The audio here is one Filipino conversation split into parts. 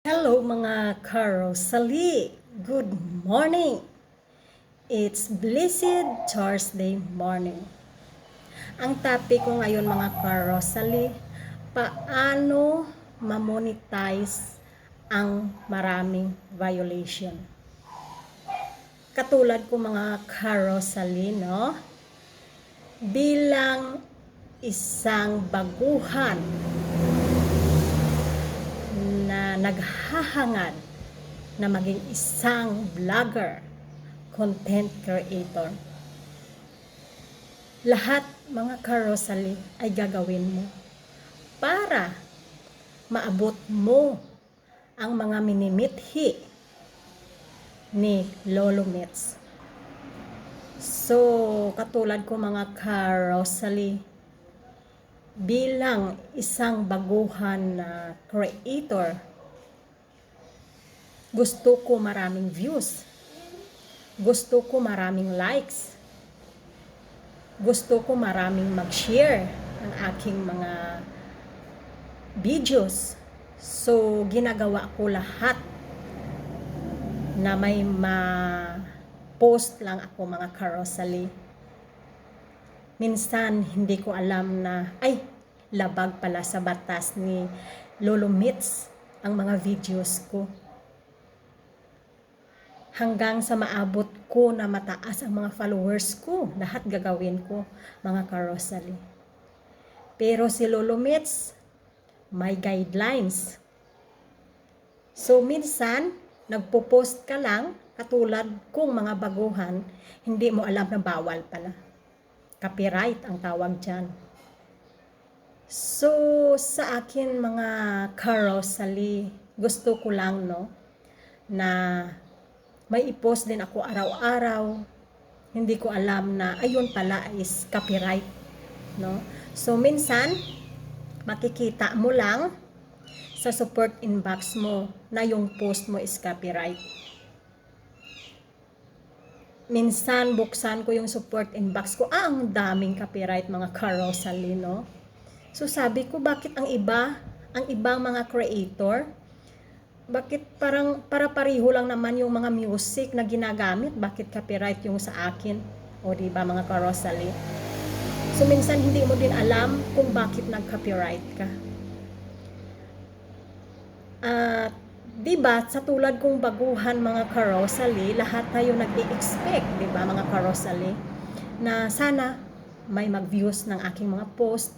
Hello mga Karosali! Good morning! It's Blessed Thursday morning. Ang topic ko ngayon mga Karosali, paano mamonetize ang maraming violation. Katulad ko mga Karosali, no? Bilang isang baguhan naghahangad na maging isang vlogger, content creator. Lahat mga karosali ay gagawin mo para maabot mo ang mga minimithi ni Lolo Mets. So, katulad ko mga karosali, bilang isang baguhan na creator, gusto ko maraming views. Gusto ko maraming likes. Gusto ko maraming mag-share ng aking mga videos. So, ginagawa ko lahat na may ma-post lang ako mga karosali minsan hindi ko alam na, ay, labag pala sa batas ni Lolo Mitz ang mga videos ko. Hanggang sa maabot ko na mataas ang mga followers ko, lahat gagawin ko, mga karosali. Pero si Lolo Mitz, may guidelines. So, minsan, nagpo-post ka lang, katulad kong mga baguhan, hindi mo alam na bawal pala. Copyright ang tawag dyan. So, sa akin mga karosali, gusto ko lang, no, na may i-post din ako araw-araw. Hindi ko alam na, ayun pala is copyright, no. So, minsan, makikita mo lang sa support inbox mo na yung post mo is copyright minsan buksan ko yung support inbox ko, ah, ang daming copyright mga carousel, no? So sabi ko, bakit ang iba, ang ibang mga creator, bakit parang para pareho lang naman yung mga music na ginagamit, bakit copyright yung sa akin? O di ba mga carousel? So minsan hindi mo din alam kung bakit nag-copyright ka. At uh, 'di ba, sa tulad kong baguhan mga karosali, lahat tayo nag-expect, 'di ba, mga karosali, na sana may mag-views ng aking mga post,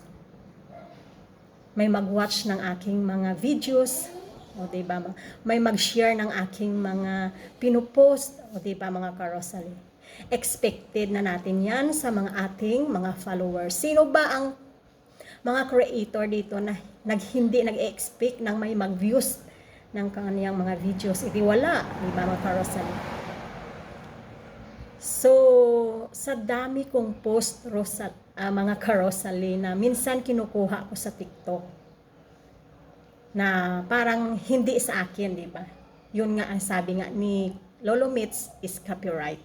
may mag-watch ng aking mga videos, o 'di ba, may mag-share ng aking mga pinupost, o 'di ba, mga karosali. Expected na natin 'yan sa mga ating mga followers. Sino ba ang mga creator dito na nag hindi nag-expect ng may mag-views ng kaniyang mga videos. Iti wala, di ba mga carousel? So, sa dami kong post rosal, uh, mga carousel na minsan kinukuha ko sa TikTok na parang hindi sa akin, di ba? Yun nga ang sabi nga ni Lolo Mitz is copyright.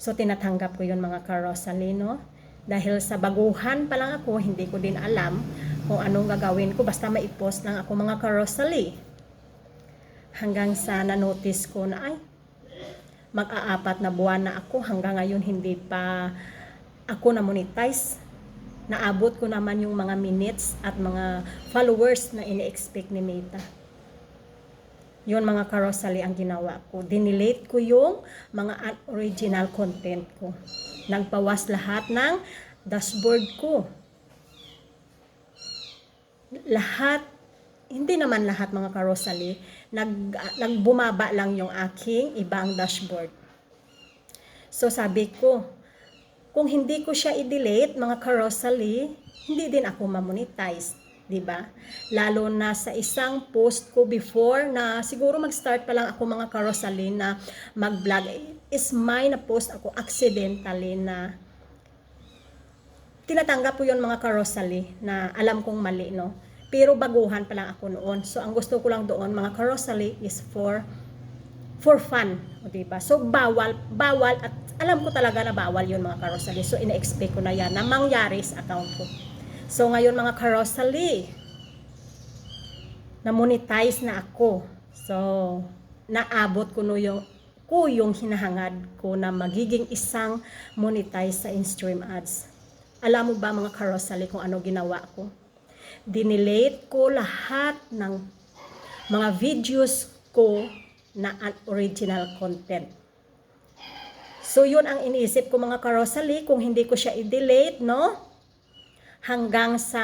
So, tinatanggap ko yun mga karosali, no? Dahil sa baguhan pa lang ako, hindi ko din alam kung anong gagawin ko. Basta maipost lang ako mga karosali hanggang sa na-notice ko na ay mag-aapat na buwan na ako hanggang ngayon hindi pa ako na monetize naabot ko naman yung mga minutes at mga followers na ini-expect ni Meta. Yun mga karosali ang ginawa ko. Dinelete ko yung mga original content ko. Nagpawas lahat ng dashboard ko. Lahat hindi naman lahat mga karosali, nag, nagbumaba lang yung aking ibang dashboard. So sabi ko, kung hindi ko siya i-delete mga karosali, hindi din ako mamonetize. 'di ba? Lalo na sa isang post ko before na siguro mag-start pa lang ako mga karosali na mag-vlog is my na post ako accidentally na tinatanggap ko yon mga karosali na alam kong mali no pero baguhan pa lang ako noon. So, ang gusto ko lang doon, mga carousel is for for fun. O, diba? So, bawal, bawal, at alam ko talaga na bawal yun mga carousel. So, ina-expect ko na yan na mangyari sa account ko. So, ngayon mga carousel, na-monetize na ako. So, naabot ko no yung ko yung hinahangad ko na magiging isang monetize sa in-stream ads. Alam mo ba mga karosali kung ano ginawa ko? Dinelete ko lahat ng mga videos ko na original content. So yun ang iniisip ko mga karosali kung hindi ko siya i-delete, no? Hanggang sa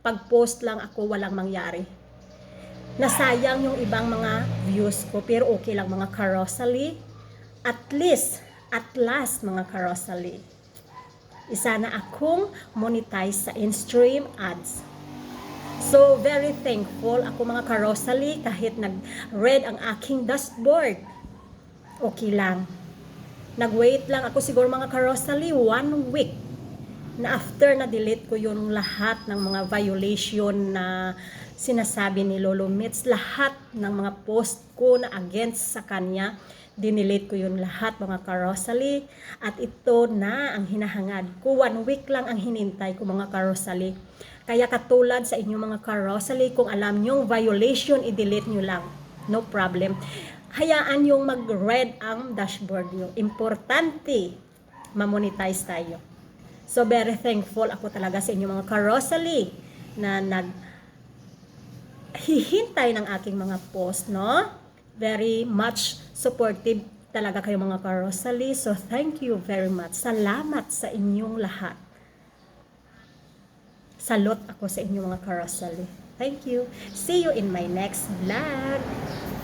pag-post lang ako walang mangyari. Nasayang yung ibang mga views ko pero okay lang mga karosali. At least, at last mga karosali. Isa na akong monetize sa in-stream ads. So, very thankful ako mga karosali kahit nag-red ang aking dashboard. Okay lang. Nag-wait lang ako siguro mga karosali one week na after na delete ko yung lahat ng mga violation na sinasabi ni Lolo Mitz, lahat ng mga post ko na against sa kanya, dinelete ko yun lahat mga karosali at ito na ang hinahangad ko. One week lang ang hinintay ko mga karosali. Kaya katulad sa inyong mga karosali, kung alam nyong violation, i-delete nyo lang. No problem. Hayaan yung mag-red ang dashboard nyo. Importante, mamonetize tayo. So, very thankful ako talaga sa inyong mga karosali na nag hihintay ng aking mga post, no? Very much supportive talaga kayo mga karosali. So, thank you very much. Salamat sa inyong lahat. Salot ako sa inyong mga karosali. Thank you. See you in my next vlog.